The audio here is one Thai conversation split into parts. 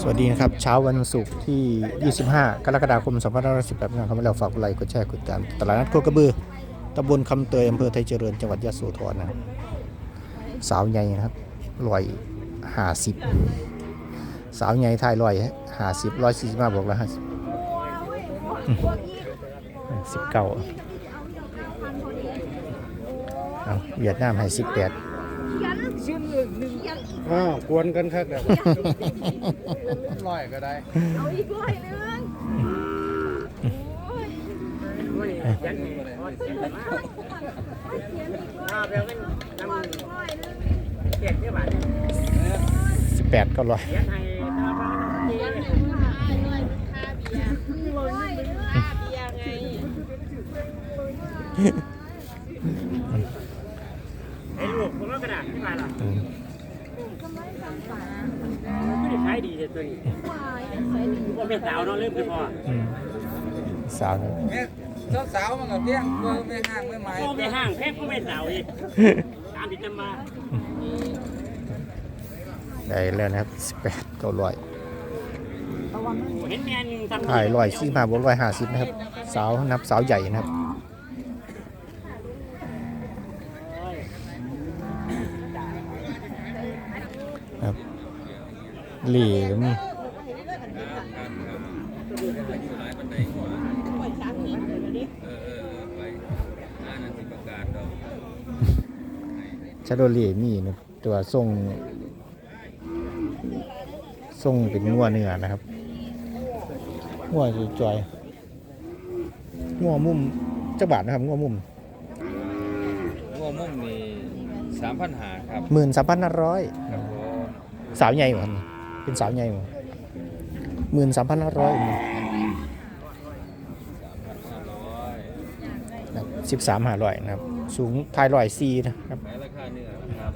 สวัสดีนะครับ เช้าวันศุกร์ที่ 25 กรกฎาคม 2518นะครับมาแล้วฝากกดไลค์กดแชร์กดติดตามตลาดนัดโคกระบือตำบลคำเตยอำเภอไทยเจริญจังหวัดยะโสธรนะครับสาวใหญ่นะครับร้อยห้าสิบสาวใหญ่ไทยร้อยห้าสิบร้อยสี่สิบห้าบวกละห้าสิบสิบเก้าเอาเวียดนามให้สิบแปด อ้าวกวนกันครับแบบร้อยก็ได้เอาอีกร้อยหนึงโอ้ยยันนี่เขียนอีกร้อยร้อยหนึงเจ็ดที่บ้านสิบแปดก็ร้อยเลี้ยงให้ตาบ้าน เขียนหนึ่งร้อยร้อยค่าเบียร์ร้อยหนึงค่าเบียร์ไง ไอ้ลูกคนละกระดาษที่บ้านล่ะ อืม ทำไมทำฝา ไม่ได้ใช้ดีเลยตัวนี้ วายใส่ดีว่าเป็นสาวเนาะเริ่มคือพออืมสาวนะแม่เจ้าสาวมันก็เพี้ยงเพื่อไม่ห้างไม่หมายโอ้ไม่ห่างแค่ก็ไม่สาวอีกตามที่จำมาได้แล้วนะครับสิบแปดก็ร้อยเห็นแมนทำถ่ายร้อยสี่มาบวกร้อยห้าสิบนะครับ สาวนับสาวใหญ่นะครับครับ เหลี่ยมชาโดเหลี่ยมีนะตัวทรงทรงเป็นงัวเนื้อนะครับงัวจอยๆงัวมุมจักบาทนะครับงัวมุมงัวมุ่งนี่สามพันหาครับหมื่นสามพันห้าร้อยครับผมสาวใหญ่เหรอครับเป็นสาวใหญ่เหรอ หมื่นสามพันห้าร้อยสามพันห้าร้อยสิบสามห้าร้อยนะครับ สูงทายร้อยซีนะครับแม้ราคาเนื้อครับ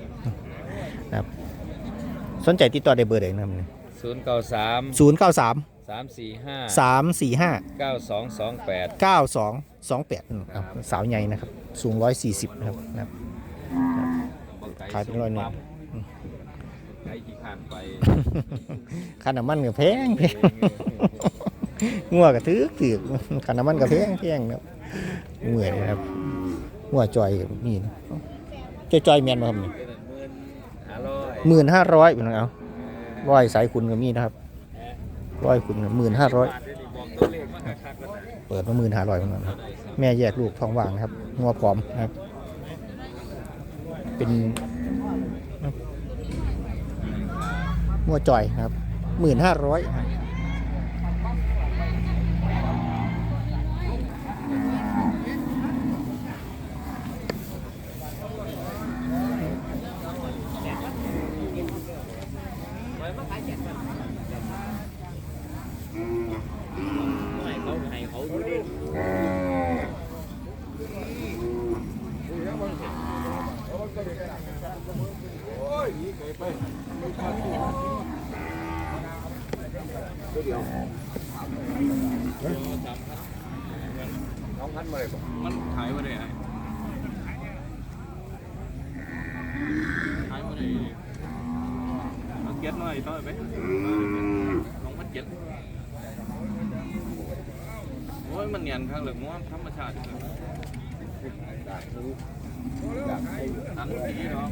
นะครับสนใจติดต่อได้เบอร์ใดนะครับศูนย์เก้าสามศูนย์เก้าสามสามสี่ห้าสามสี่ห้าเก้าสองสองแปดเก้าสองสองแปดครับสาวใหญ่นะครับ สูงร้อยสี่สิบนะครับนะครับขายเป็นร้อยหนึ่งไก่กี่ขานไปค่าน้ำมันก็แพงแพงงัวก็ถือถือค่าน้ำมันก็แพงแพงนะครับเหมื่อยนะครับงัวจอยก็มีนะจอยจอยๆแมนมาครับนี่หมื่นห้าร้อยหมื่นห้าร้อยเป็นไงเอาร้อยสายคุณก็มีนะครับร้อยคุณหมื่นห้าร้อยบาทเดี๋ยวนี้บอกตัวเลขมาคักๆแล้วนะเปิดมาหมื่นห้าร้อยเหมือนกันครับแม่แยกลูกท้องว่างนะครับงัวผอมนะครับ เป็น งัวจ่อยครับหมื่นห้าร้อยให้เขาให้เขาดูดิมันขายมาได้ไงขายมาได้เอาเก็ตหน่อยต่อยไปลองพันเก็ตโอ้ยมันเนียนข้างเหลืองว่าธรรมชาติอยู่เลยอันนี้เนาะ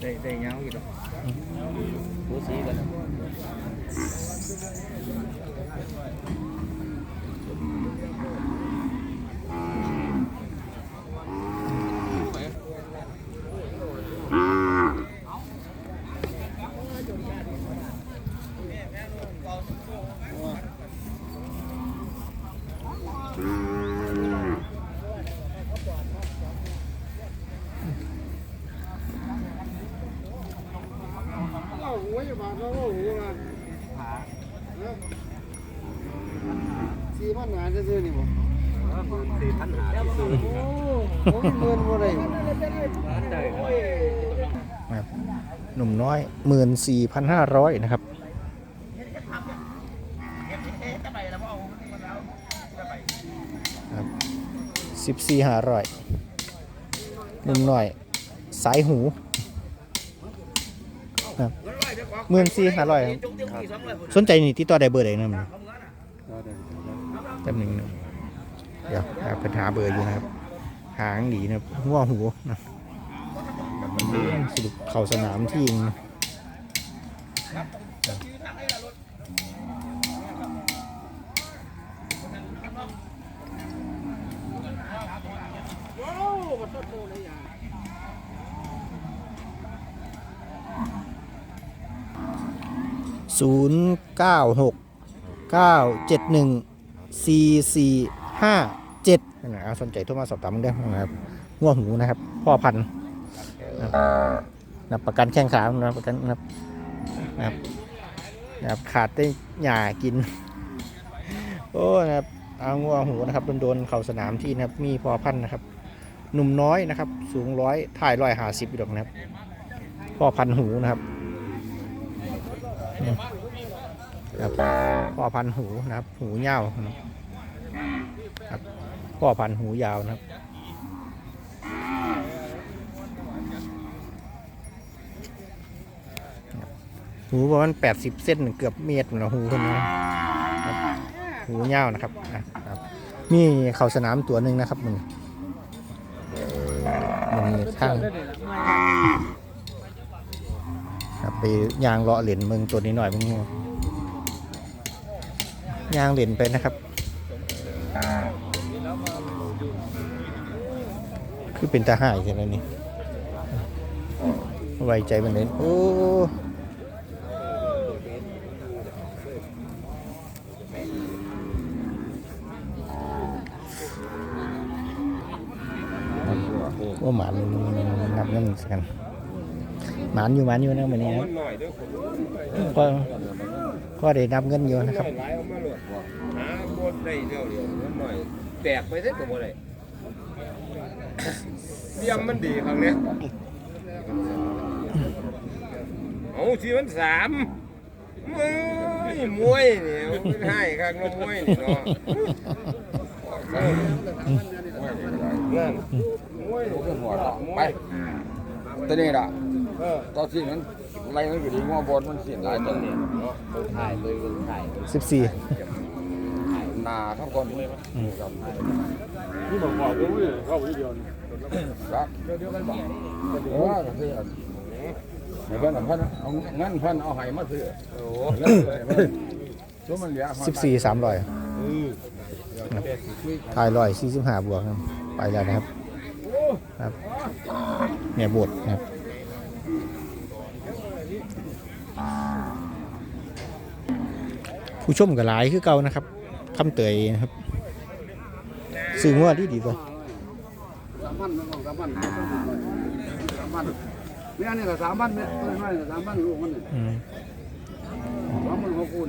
ได้ได้เงาอยู่ดอกดูสีกัน Thank you. สี่พันหาจะซื้อนี่บ่สี่พันหาโอ้ผมเงินบ่ได้ได้นะครับหนุ่มน้อยหมื่นสี่พันห้าร้อยนะครับสิบสี่ห้าร้อยหนุ่มน้อย สายหูนะครับหมื่นสี่ห้าร้อยสนใจนี่ที่ต่อได้เบอร์ใดนะมันก็ได้แป๊บหนึ่งนะเดี๋ยวหาปัญหาเบอร์อยู่นะครับ หางดีนะครับหัวนะสรุปเข้าสนามที่ยิงศูนย์เก้าหกเก้าเจ็ดหนึ่ง สี่สี่ห้าเจ็ดนะเอาสนใจโทรมาสอบถามได้นะครับง่วหูนะครับ พ่อพันธุ์นะครับนับประกันแข้งขานะประกันนะครับนะครับนะครับขาดได้หญ้ากิน โอ้นะครับเอาง่วหูนะครับโดนๆเข่าสนามที่นะครับมีพ่อพันธุ์นะครับ หนุ่มน้อยนะครับ สูงร้อยถ่ายร้อยห้าสิบดอกนะครับพ่อพันธุ์หูนะครับ ครับพ่อพันหูนะครับ หูเงาวนะครับพ่อพันหูยาวนะครับหูประมาณ80เส้นเกือบเมตรนะหูคนนี้ครับหูยาวนะครับอะครับมีเข่าสนามตัวหนึ่งนะครับมันมันมีข้างไปยางเลาะเหรียญมืองตัวนี้หน่อยมึง ยางเหรียญไปนะครับ คือเป็นตาหายใช่ไหมนี่ไว้ใจมันเลยโอ้โอ้หมานนับเงินกัน หมานอยู่หมานอยู่นะวันนี้นะก็ก็ได้นับเงินอยู่นะครับหลายเอามาเลยหาบนได้เดียวเดียวมันหน่อยแตกไปเส้นกับอะไรเยี่ยมมันดีครั้งเนี้ยเอาชีมันสามมวยมวยเนี่ยมันให้ข้างน้องมวยนี่เนาะนั่นมวยนี่หัวเราะไปตัวนี้ล่ะ ตอนที่มันไรมันอยู่ดีงัวบอลมันเสียหลายตัวนี้ถ่ายเลยถ่าย14หนาเท่าก่อนนี่นี่บอกบอกกูเข้าไปเดียวนี่รักเดียวกันบ่เออก็คืออันเดี๋ยวเพิ่นเอาเพิ่นเอางั้นเพิ่นเอาไห้มาซื้อโอ้แล้วเพิ่นช่วมันเหลือ14 300ถ่ายร้อยสี่สิบห้าบวกครับไปแล้วนะครับ ครับเนี่ยบวชนะครับ ผู้ชมก็หลายคือเก่านะครับคำเตยนะครับสื่อว่าดีดีกว่าสามพันสองสามพันสามพันแม่นี่ก็สามพันแม่ต้นไม้ก็สามพันลูกมันเนี่อืมสามพันหกคูณ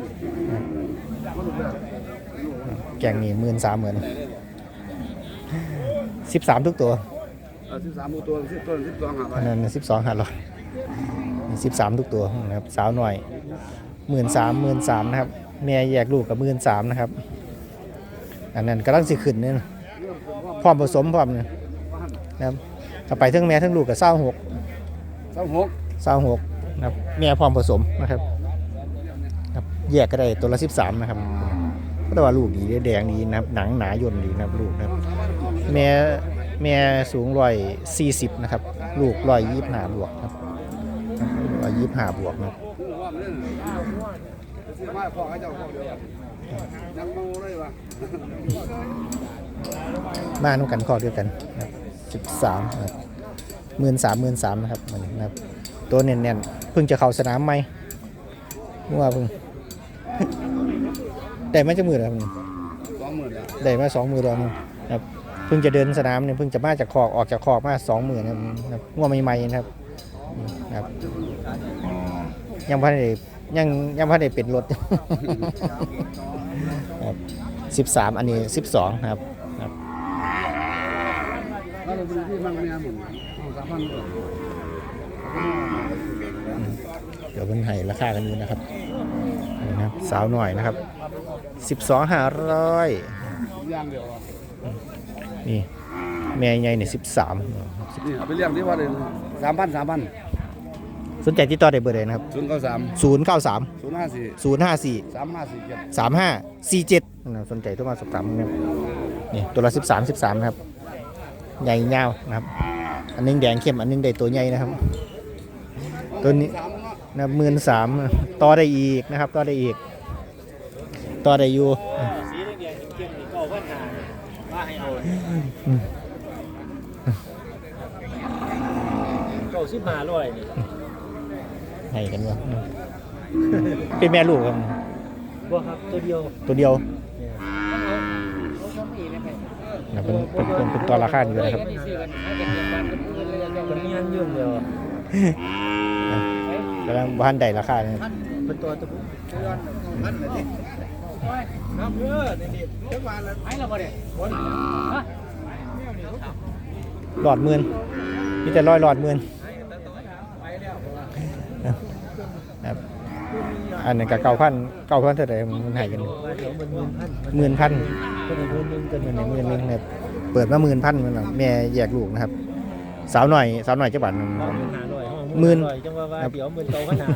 แกงนี่หมื่นสามเหมือนสิบสามทุกตัวสิบสามตัวสิบตัวสิบสองหาไปอันนั้นสิบสองหาร้อยสิบสามทุกตัวนะครับสาวหน่อยหมื่นสามหมื่นสามนะครับ แม่แยกลูกกับหมื่นสามนะครับ อันนั้นกำลังสิขึ้นเนี่ยพร้อมผสมพร้อมเนี่ยนะครับถ้าไปทั้งแม่ทั้งลูกกับเศร้าหกสามหกเศร้าหกนะครับแม่พร้อมผสมนะครับครับ แยกก็ได้ตัวละสิบสามนะครับก็แต่ว่าลูกดีแดงดีนะครับ หนังหนาย่นดีนะครับลูกนะครับ แม่แม่สูงร้อยสี่สิบนะครับ ลูกร้อยยี่สิบห้าบวกครับร้อยยี่สิบห้าบวกนะครับ คือว่ามันเล่นซื้อ มาพ่อให้เจ้าพ่อเดียวยังมองเลยวะมานุ่กันข้อเดียวกันสิบสามหมื่นสามหมื่นสามนะครับมันนะครับ ตัวเน่นๆเพิ่งจะเข้าสนามไหมเมื่อวานเพิ่งได้มาจากมือแล้วสองหมื่นแล้วได้มาสองมือแล้วนะครับเพิ่งจะเดินสนามเนี่ยเพิ่งจะมาจากคอกออกจากคอกมาสองหมื่นนะครับง่วงใหม่ๆนะครับนะครับยังพันได้ ยังยังพันได้เป็นรถ ครับสิบสามอันนี้สิบสองครับครับแล้วเราดูที่มันแม่หมุนสามพันเลยเดี๋ยวเพิ่นให้ราคากันดูนะครับนี่นะครับ สาวหน่อยนะครับสิบสองห้าร้อยย่างเดียวอะนี่แม่ใหญ่เนี่ยสิบสามนี่เอาไปเลี้ยงที่ว่าเลยสามพันสามพัน สนใจติดต่อได้เบอร์ใดนะครับ ศูนย์เก้าสามศูนย์เก้าสามศูนย์ห้าสี่ศูนย์ห้าสี่สามห้าสี่เจ็ดสามห้าสี่เจ็ดสนใจโทรมาสอบถามนะครับนี่ตัวละสิบสามสิบสามนะครับ ใหญ่ยาวนะครับ อันนึงแดงเข้มอันนึงได้ตัวใหญ่นะครับ ตัวนี้นะหมื่นสามต่อได้อีกนะครับต่อได้อีกต่อได้อยู่ สีแดงๆเข้มๆนี่ก็เอาไว้หาว่าให้เอาเก้าสิบห้าร้อยนี่ ให้กันวะเป็นแม่ลูกครับบ่ครับตัวเดียวตัวเดียวเนี่ยนะเป็นเป็นเป็นเป็นตัวราคาอยู่นะครับมันมีอันยืนเดียวกำลังบ้านใดราคานะครับเป็นตัวตะบุครับเออนี่นี่เจ้าบ้านแล้วไอ้เราบ่ได้คนหลอดหมื่นมีแต่ร้อยหลอดหมื่น ครับอันนี้กับเก้าพันเก้าพันเท่าไหร่มันใหายกันว่าเดี๋ยวมันหมื่นพันหมื่นพันก็ในหมื่นหนึงกันเงินในหมื่นหนึงเนี่ยเปิดมาหมื่นพันมันน่ะแม่แยกลูกนะครับ สาวหน่อยสาวหน่อยจะบาทหนึ่งห้องหมื่นห้าร้อยห้องหมื่นร้อยจังว่าว่าเดี๋ยวหมื่นเก่าขนาด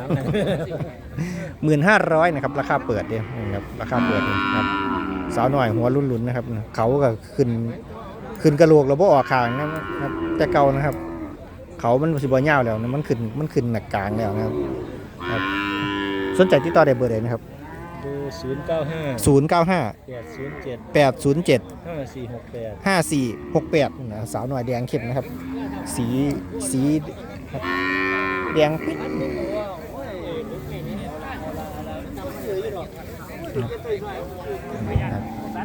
หมื่นห้าร้อยนะครับราคาเปิดเนี่ยนะครับราคาเปิดเนี่ยนะครับสาวหน่อยหัวรุ่นๆนะครับ เขาก็ขึ้นขึ้นกระโหลกแล้วบ่ออกคางนะครับแต่เก่านะครับ เขามันสิบ่ยาวแล้วนะมันขึ้นมันขึ้นหนักกลางแล้วนะครับครับ สนใจติดต่อได้เบอร์ใดนะครับดูศูนย์เก้าห้า095 แปดศูนย์เจ็ด807 ห้าสี่หกแปด5468นะสาวหน่อยแดงเข้มนะครับ สีสีครับแดงปิ๊ดนะครับอ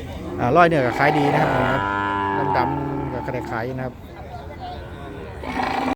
่า ร้อยเนื้อก็ขายดีนะครับดำดำๆก็ขายขายนะครับ